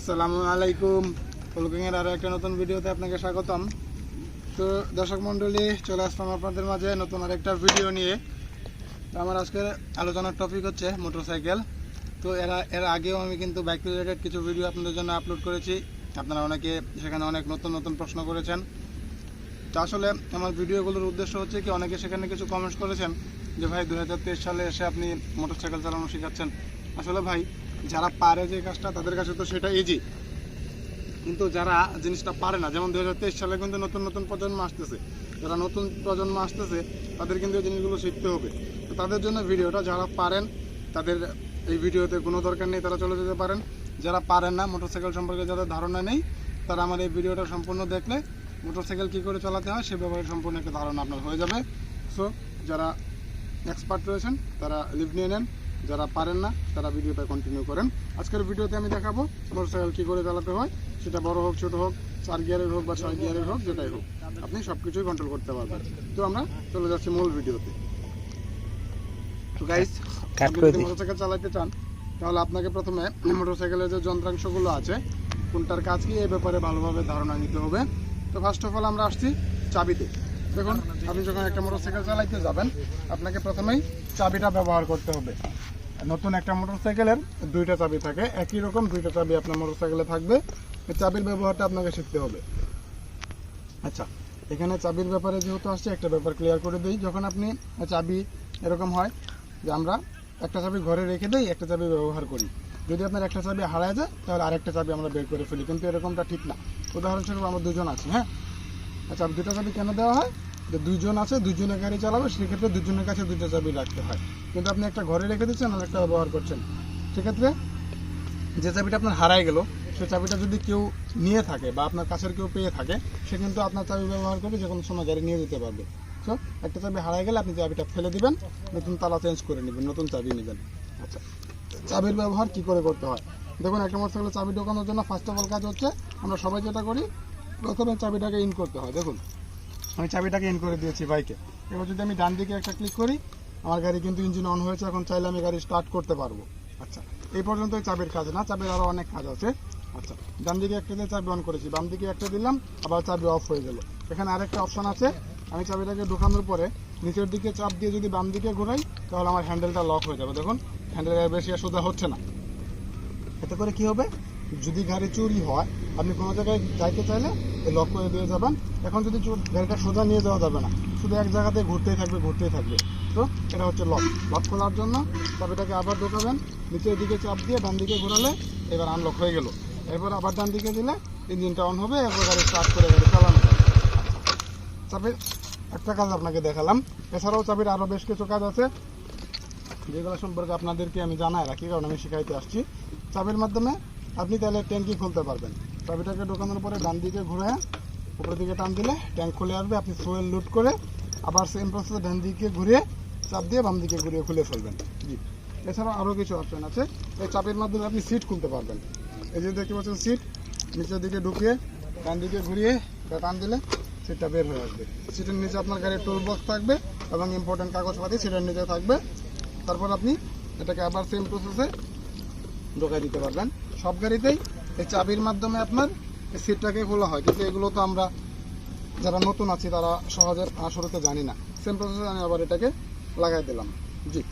আসসালামু আলাইকুম। ফুলকিংয়ের আরও একটা নতুন ভিডিওতে আপনাকে স্বাগতম। তো দর্শক মণ্ডলী, চলে আসলাম আপনাদের মাঝে নতুন আরেকটা ভিডিও নিয়ে। আমার আজকের আলোচনার টপিক হচ্ছে মোটরসাইকেল তো এরা, এর আগেও আমি কিন্তু বাইক রিলেটেড কিছু ভিডিও আপনাদের জন্য আপলোড করেছি। আপনারা অনেকে সেখানে অনেক নতুন নতুন প্রশ্ন করেছেন। তো আসলে আমার ভিডিওগুলোর উদ্দেশ্য হচ্ছে কি, অনেকে সেখানে কিছু কমেন্টস করেছেন যে, ভাই দু হাজার তেইশ সালে এসে আপনি মোটরসাইকেল চালানো শেখাচ্ছেন। আসলে ভাই যারা পারে যে কাজটা, তাদের কাছে তো সেটা ইজি কিন্তু যারা জিনিসটা পারে না, যেমন দু হাজার তেইশ সালে কিন্তু নতুন নতুন প্রজন্ম আসতেছে। যারা নতুন প্রজন্ম আসতেছে, তাদের কিন্তু এই জিনিসগুলো শিখতে হবে। তো তাদের জন্য ভিডিওটা, যারা পারেন, তাদের এই ভিডিওতে কোনো দরকার নেই, তারা চলে যেতে পারেন। যারা পারেন না, মোটরসাইকেল সম্পর্কে যাদের ধারণা নেই, তারা আমার এই ভিডিওটা সম্পূর্ণ দেখলে, মোটরসাইকেল কী করে চালাতে হয়, সে ব্যাপারে সম্পূর্ণ একটা ধারণা আপনার হয়ে যাবে। সো যারা এক্সপার্ট রয়েছেন, তারা লিভ নিয়ে নেন। যারা পারেন না তারা ভিডিওটা কন্টিনিউ করেন। আজকের ভিডিওতে আমি দেখাবো মোটরসাইকেল কী করে চালাতে হয়। সেটা বড় হোক ছোট হোক চার গিয়ারের হোক বা ছয় গিয়ারের হোক যেটাই হোক। আপনি সব কিছুই কন্ট্রোল করতে পারবেন। তো আমরা চলে যাচ্ছি মূল ভিডিওতে। তো Cut আপনি যদি মোটরসাইকেল চালাতে চান তাহলে আপনাকে প্রথমে মোটরসাইকেলের যে যন্ত্রাংশগুলো আছে কোনটার কাজ কি এই ব্যাপারে ভালোভাবে ধারণা নিতে হবে। তো ফার্স্ট অফ অল আমরা আসছি চাবিতে। দেখুন আপনি যখন একটা মোটরসাইকেল চালাইতে যাবেন আপনাকে প্রথমেই চাবিটা ব্যবহার করতে হবে। নতুন একটা মোটরসাইকেলের দুইটা চাবি থাকে। একই রকম দুইটা চাবি আপনার মোটরসাইকেলে থাকবে। এই চাবির ব্যবহারটা আপনাকে শিখতে হবে। আচ্ছা এখানে চাবির ব্যাপারে যেহেতু আসছে, একটা ব্যাপার ক্লিয়ার করে দিই। যখন আপনি চাবি এরকম হয় যে আমরা একটা চাবি ঘরে রেখে দিই, একটা চাবি ব্যবহার করি। যদি আপনার একটা চাবি হারায় যায়, তাহলে আরেকটা চাবি আমরা বের করে ফেলি। কিন্তু এরকমটা ঠিক না। উদাহরণস্বরূপ আমরা দুজন আছি হ্যাঁ? আচ্ছা দুটো চাবি কেন দেওয়া হয়? যে দুইজন আছে দুজনের গাড়ি চালাবে, সেক্ষেত্রে দুজনের কাছে দুটো চাবি রাখতে হয়। কিন্তু আপনি একটা ঘরে রেখে দিচ্ছেন আর একটা ব্যবহার করছেন। সেক্ষেত্রে যে চাবিটা আপনার হারায় গেল, সে চাবিটা যদি কেউ নিয়ে থাকে বা আপনার কাছের কেউ পেয়ে থাকে, সে কিন্তু আপনার চাবি ব্যবহার করে যে কোনো সময় গাড়ি নিয়ে যেতে পারবে। তো একটা চাবি হারায় গেলে আপনি চাবিটা ফেলে দিবেন, নতুন তালা চেঞ্জ করে নেবেন, নতুন চাবি নেবেন। আচ্ছা চাবির ব্যবহার কি করে করতে হয়? দেখুন, একটা মোটরসাইকেলে চাবি ঢোকানোর জন্য ফার্স্ট অফ অল কাজ হচ্ছে, আমরা সবাই যেটা করি, প্রথমে চাবিটাকে ইন করতে হয়। দেখুন আমি চাবিটাকে ইন করে দিয়েছি বাইকে। এবার যদি আমি ডান দিকে একটা ক্লিক করি, আমার গাড়ি কিন্তু ইঞ্জিন অন হয়েছে, এখন চাইলে আমি গাড়ি স্টার্ট করতে পারব। আচ্ছা এই পর্যন্ত চাবির কাজ। না চাবির আরও অনেক কাজ আছে। আচ্ছা ডান দিকে একটা দিয়ে চাবি অন করেছি, বাম দিকে একটা দিলাম, আবার চাবি অফ হয়ে গেল। এখানে আরেকটা অপশন আছে। আমি চাবিটাকে ঢোকানোর পরে নিচের দিকে চাপ দিয়ে যদি বাম দিকে ঘোরাই, তাহলে আমার হ্যান্ডেলটা লক হয়ে যাবে। দেখুন হ্যান্ডেল বেশি আর সোজা হচ্ছে না। এতে করে কি হবে? যদি গাড়ি চুরি হয়, আপনি কোনো জায়গায় যাইতে চাইলে এই লক করে দিয়ে যাবেন। এখন যদি গাড়িটা সোজা নিয়ে যাওয়া যাবে না, শুধু এক জায়গাতে ঘুরতেই থাকবে ঘুরতেই থাকবে। তো এটা হচ্ছে লক লক খোলার জন্য চাবিটাকে আবার ঢোকাবেন, নিচের দিকে চাপ দিয়ে ডান দিকে ঘোরালে এবার আনলক হয়ে গেল। এরপর আবার ডান দিকে দিলে ইঞ্জিনটা অন হবে, এরপর গাড়ি স্টার্ট করে গাড়ি চালানো যাবে। চাবির একটা কাজ আপনাকে দেখালাম। এছাড়াও চাবির আরও বেশ কিছু কাজ আছে, যেগুলো সম্পর্কে আপনাদেরকে আমি জানাই রাখি, কারণ আমি শিখাইতে আসছি। চাবির মাধ্যমে আপনি তাহলে ট্যাঙ্কি খুলতে পারবেন। চাবিটাকে ঢোকানোর পরে ডান দিকে ঘুরে উপরের দিকে টান দিলে ট্যাঙ্ক খুলে আসবে, আপনি সোয়েল লুট করে আবার সেম প্রসেসে ডান দিকে ঘুরিয়ে চাপ দিয়ে বাম দিকে ঘুরিয়ে খুলে ফেলবেন। জি। এছাড়াও আরও কিছু অপশন আছে। এই চাপের মাধ্যমে আপনি সিট খুলতে পারবেন। এই যে দেখতে পাচ্ছেন সিট নিচের দিকে ঢুকিয়ে ডান দিকে ঘুরিয়ে টান দিলে সিটটা বের হয়ে আসবে। সিটের নিচে আপনার গাড়ির টুল বক্স থাকবে এবং ইম্পর্টেন্ট কাগজপাতি সিটের নিচে থাকবে। তারপর আপনি এটাকে আবার সেম প্রসেসে ঢোকাই দিতে পারবেন। সব গাড়িতেই এই চাবির মাধ্যমে আপনার সিটটাকে খোলা হয়। কিন্তু এগুলো তো আমরা যারা নতুন আছি তারা সহজে শুরুতে জানি না। সেম প্রসেসে আমি আবার এটাকে লাগাই দিলাম। জি।